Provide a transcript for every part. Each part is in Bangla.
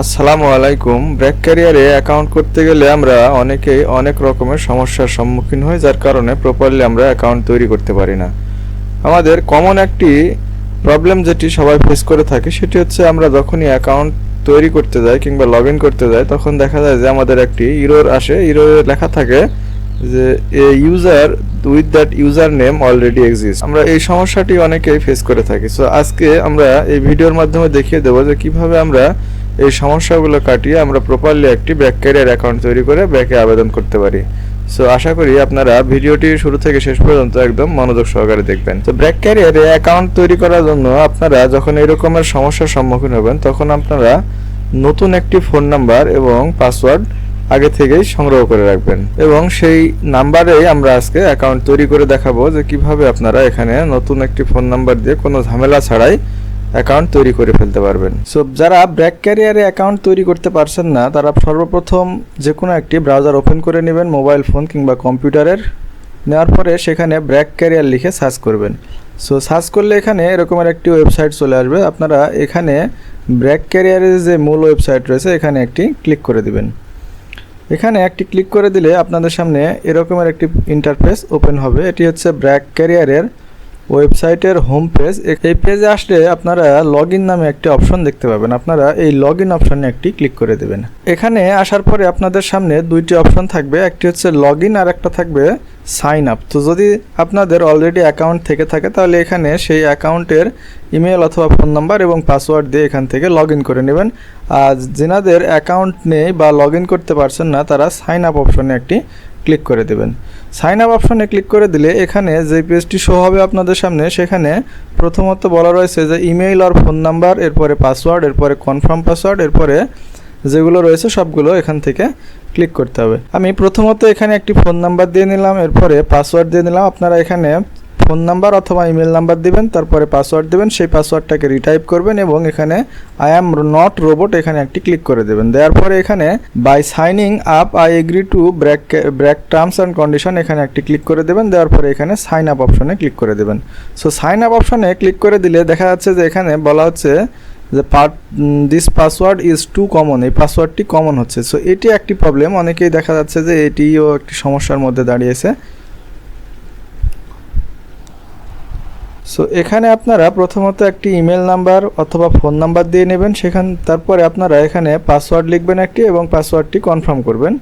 আসসালামু আলাইকুম। ব্র্যাক ক্যারিয়ারে অ্যাকাউন্ট করতে গেলে আমরা অনেকেই অনেক রকমের সমস্যার সম্মুখীন হই, যার কারণে প্রপারলি আমরা অ্যাকাউন্ট তৈরি করতে পারি না। আমাদের কমন একটি প্রবলেম যেটি সবাই ফেস করে থাকে, সেটি হচ্ছে আমরা যখনই অ্যাকাউন্ট তৈরি করতে যাই কিংবা লগ করতে যাই, তখন দেখা যায় যে আমাদের একটি ইরোর আসে। ইরোরে লেখা থাকে যে a user with that user name already exist আমরা এই সমস্যাটি অনেকেই ফেস করে থাকি। সো আজকে আমরা এই ভিডিওর মাধ্যমে দেখিয়ে দেবো যে কীভাবে আমরা এই সমস্যাগুলো কাটিয়ে আমরা প্রপারলি একটি ব্যাক ক্যারিয়ার অ্যাকাউন্ট তৈরি করে ব্যাকে আবেদন করতে পারি। সো আশা করি আপনারা ভিডিওটি শুরু থেকে শেষ পর্যন্ত একদম মনোযোগ সহকারে দেখবেন। তো ব্র্যাক ক্যারিয়ারে অ্যাকাউন্ট তৈরি করার জন্য আপনারা যখন এই রকমের সমস্যার সম্মুখীন হবেন, তখন আপনারা নতুন একটি ফোন নাম্বার এবং পাসওয়ার্ড আগে থেকেই সংগ্রহ করে রাখবেন। এবং সেই নাম্বারেই আমরা আজকে অ্যাকাউন্ট তৈরি করে দেখাবো যে কীভাবে আপনারা এখানে নতুন একটি ফোন নাম্বার দিয়ে কোনো ঝামেলা ছাড়াই অ্যাকাউন্ট তৈরি করে ফেলতে পারবেন। সো যারা ব্র্যাক ক্যারিয়ারে অ্যাকাউন্ট তৈরি করতে পারছেন না, তারা সর্বপ্রথম যে কোনো একটি ব্রাউজার ওপেন করে নেবেন মোবাইল ফোন কিংবা কম্পিউটারের নেওয়ার পরে সেখানে ব্র্যাক ক্যারিয়ার লিখে সার্চ করবেন। সো সার্চ করলে এখানে এরকমের একটি ওয়েবসাইট চলে আসবে। আপনারা এখানে ব্র্যাক ক্যারিয়ারের যে মূল ওয়েবসাইট রয়েছে, এখানে একটি ক্লিক করে দিবেন। এখানে একটি ক্লিক করে দিলে আপনাদের সামনে এরকমের একটি ইন্টারফেস ওপেন হবে। এটি হচ্ছে ব্র্যাক ক্যারিয়ারের ওয়েবসাইটের হোম পেজ এই পেজে আসলে আপনারা লগ ইন নামে একটি অপশন দেখতে পাবেন। আপনারা এই লগ ইন অপশনে একটি ক্লিক করে দেবেন। এখানে আসার পরে আপনাদের সামনে দুইটি অপশন থাকবে। একটি হচ্ছে লগ ইন আর একটা থাকবে সাইন আপ তো যদি আপনাদের অলরেডি অ্যাকাউন্ট থেকে থাকে, তাহলে এখানে সেই অ্যাকাউন্টের ইমেল অথবা ফোন নাম্বার এবং পাসওয়ার্ড দিয়ে এখান থেকে লগ করে নেবেন। আর যেনাদের অ্যাকাউন্ট নেই বা লগ করতে পারছেন না, তারা সাইন আপ অপশনে একটি ক্লিক করে দেবেন। সাইন আপ অপশনে ক্লিক করে দিলে এখানে যে পেজটি শো হবে আপনাদের সামনে, সেখানে প্রথমত বলা রয়েছে যে ইমেইল আর ফোন নাম্বার এরপরে পাসওয়ার্ড এরপরে কনফার্ম পাসওয়ার্ড এরপরে যেগুলো রয়েছে সবগুলো এখান থেকে ক্লিক করতে হবে। আমি প্রথমত এখানে একটি ফোন নাম্বার দিয়ে নিলাম, এরপরে পাসওয়ার্ড দিয়ে নিলাম। আপনারা এখানে ফোন নাম্বার অথবা ইমেল নাম্বার দিবেন, তারপরে পাসওয়ার্ড দেবেন, সেই পাসওয়ার্ডটাকে রিটাইপ করবেন এবং এখানে আই অ্যাম নট রোবট এখানে একটি ক্লিক করে দেবেন। দেওয়ার পরে এখানে by signing up I agree to BRAC BRAC terms and condition এখানে একটি ক্লিক করে দেবেন। দেওয়ার পরে এখানে সাইন আপ অপশনে ক্লিক করে দেবেন। সো সাইন আপ অপশনে ক্লিক করে দিলে দেখা যাচ্ছে যে এখানে বলা হচ্ছে যে part this password is too common এই পাসওয়ার্ডটি কমন হচ্ছে। সো এটি একটি প্রবলেম অনেকেই দেখা যাচ্ছে যে এটিও একটি সমস্যার মধ্যে দাঁড়িয়েছে। সো এখানে আপনারা প্রথমত একটি ইমেল নাম্বার অথবা ফোন নাম্বার দিয়ে নেবেন। সেখান, তারপরে আপনারা এখানে পাসওয়ার্ড লিখবেন একটি এবং পাসওয়ার্ডটি কনফার্ম করবেন।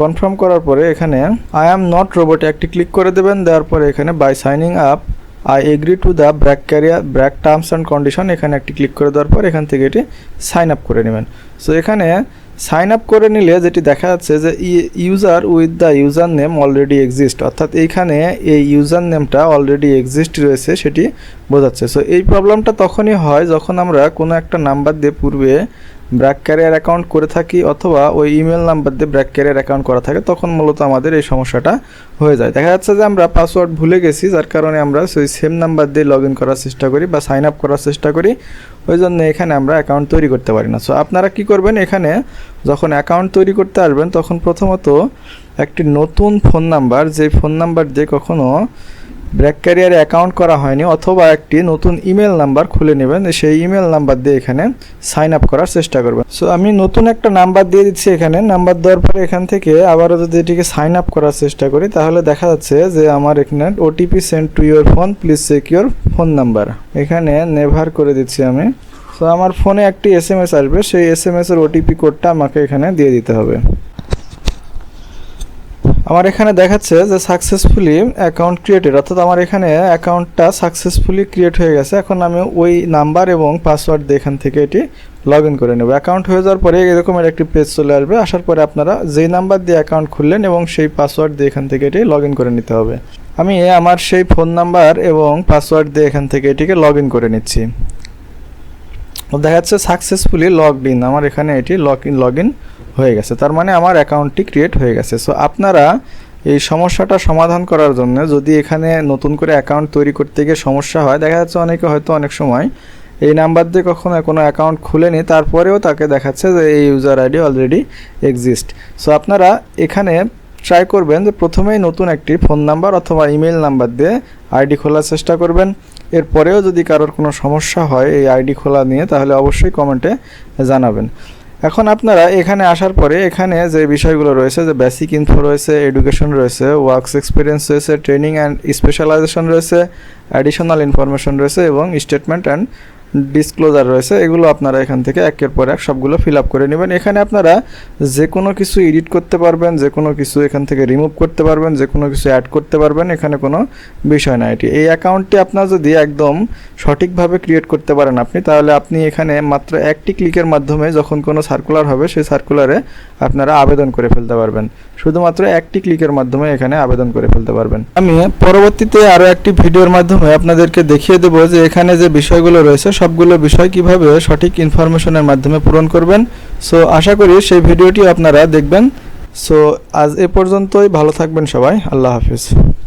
কনফার্ম করার পরে এখানে আই অ্যাম নট রোবট একটি ক্লিক করে দেবেন। দেওয়ার পরে এখানে by signing up I agree to the BRAC career BRAC terms and condition এখানে একটি ক্লিক করে দেওয়ার পর এখান থেকে এটি সাইন আপ করে নেবেন। সো এখানে সাইন আপ করে নিলে যেটি দেখা যাচ্ছে যে user with the user name already exist অর্থাৎ এইখানে এই ইউজার নেমটা অলরেডি এক্সিস্ট রয়েছে, সেটি বোঝাচ্ছে। সো এই প্রবলেমটা তখনই হয় যখন আমরা কোনো একটা নাম্বার দিয়ে পূর্বে ব্র্যাক ক্যারিয়ার অ্যাকাউন্ট করে থাকি অথবা ওই ইমেল নাম্বার দিয়ে ব্র্যাক ক্যারিয়ার অ্যাকাউন্ট করা থাকে, তখন মূলত আমাদের এই সমস্যাটা হয়ে যায়। দেখা যাচ্ছে যে আমরা পাসওয়ার্ড ভুলে গেছি, যার কারণে আমরা সেই সেম নাম্বার দিয়ে লগ ইন করার চেষ্টা করি বা সাইন আপ করার চেষ্টা করি। ওই জন্য এখানে আমরা অ্যাকাউন্ট তৈরি করতে পারি না। সো আপনারা কি করবেন এখানে? যখন অ্যাকাউন্ট তৈরি করতে আসবেন, তখন প্রথমত একটি নতুন ফোন নাম্বার যে ফোন নাম্বার দিয়ে কখনো ব্র্যাক ক্যারিয়ারে অ্যাকাউন্ট করা হয়নি অথবা একটি নতুন ইমেল নাম্বার খুলে নেবেন। সেই ইমেল নাম্বার দিয়ে এখানে সাইন আপ করার চেষ্টা করবেন। সো আমি নতুন একটা নাম্বার দিয়ে দিচ্ছি এখানে। নাম্বার দেওয়ার পরে এখান থেকে আবারও যদি এটিকে সাইন আপ করার চেষ্টা করি, তাহলে দেখা যাচ্ছে যে আমার এখানে OTP send to your phone please check your phone number এখানে নেভার করে দিচ্ছি আমি। সো আমার ফোনে একটি এস এম এস আসবে। সেই এস এম এস এর ওটিপি কোডটা আমাকে এখানে দিয়ে দিতে হবে। আমার এখানে দেখাচ্ছে যে সাকসেসফুলি অ্যাকাউন্ট ক্রিয়েটেড অর্থাৎ আমার এখানে অ্যাকাউন্টটা সাকসেসফুলি ক্রিয়েট হয়ে গেছে। এখন আমি ওই নাম্বার এবং পাসওয়ার্ড দিয়ে এখান থেকে এটি লগ ইন করে নেব। অ্যাকাউন্ট হয়ে যাওয়ার পরে এরকমের একটি পেজ চলে আসবে। আসার পরে আপনারা যেই নাম্বার দিয়ে অ্যাকাউন্ট খুললেন এবং সেই পাসওয়ার্ড দিয়ে এখান থেকে এটি লগ করে নিতে হবে। আমি আমার সেই ফোন নাম্বার এবং পাসওয়ার্ড দিয়ে এখান থেকে এটিকে লগ করে নিচ্ছি। দেখা যাচ্ছে সাকসেসফুলি লগড ইন আমার এখানে এটি লগ ইন লগ ইন হয়ে গেছে। তার মানে আমার অ্যাকাউন্টটি ক্রিয়েট হয়ে গেছে। সো আপনারা এই সমস্যাটা সমাধান করার জন্য যদি এখানে নতুন করে অ্যাকাউন্ট তৈরি করতে গিয়ে সমস্যা হয়, দেখা যাচ্ছে অনেকে হয়তো অনেক সময় এই নাম্বার দিয়ে কখনো কোনো অ্যাকাউন্ট খুলেনি, তারপরেও তাকে দেখাচ্ছে যে এই user ID already exist so আপনারা এখানে ট্রাই করবেন যে প্রথমেই নতুন একটি ফোন নাম্বার অথবা ইমেল নাম্বার দিয়ে আইডি খোলার চেষ্টা করবেন। এরপরেও যদি কারোর কোনো সমস্যা হয় এই আইডি খোলা নিয়ে, তাহলে অবশ্যই কমেন্টে জানাবেন। এখন আপনারা এখানে আসার পরে এখানে যে বিষয়গুলো রয়েছে, যে বেসিক ইনফো রয়েছে এডুকেশন রয়েছে ওয়ার্কস এক্সপিরিয়েন্স রয়েছে ট্রেনিং অ্যান্ড স্পেশালাইজেশন রয়েছে অ্যাডিশনাল ইনফরমেশন রয়েছে এবং স্টেটমেন্ট অ্যান্ড ডিসক্লোজার রয়েছে, এগুলো আপনারা এখান থেকে একের পর এক সবগুলো ফিল আপ করে নেবেন। এখানে আপনারা যে কোনো কিছু এডিট করতে পারবেন যে কোনো কিছু এখান থেকে রিমুভ করতে পারবেন যে কোনো কিছু অ্যাড করতে পারবেন, এখানে কোনো বিষয় না এটি। এই অ্যাকাউন্টটি আপনার যদি একদম সঠিকভাবে ক্রিয়েট করতে পারেন আপনি, তাহলে আপনি এখানে মাত্র একটি ক্লিকের মাধ্যমে যখন কোনো সার্কুলার হবে, সেই সার্কুলারে আপনারা আবেদন করে ফেলতে পারবেন। শুধুমাত্র একটি ক্লিকের মাধ্যমে এখানে আবেদন করে ফেলতে পারবেন। আমি পরবর্তীতে আরও একটি ভিডিওর মাধ্যমে আপনাদেরকে দেখিয়ে দেবো যে এখানে যে বিষয়গুলো রয়েছে সবগুলো বিষয় কীভাবে সঠিক ইনফরমেশনের মাধ্যমে পূরণ করবেন? সো আশা করি সেই ভিডিওটি আপনারা দেখবেন। সো আজ এ পর্যন্তই। ভালো থাকবেন সবাই। আল্লাহ হাফিজ।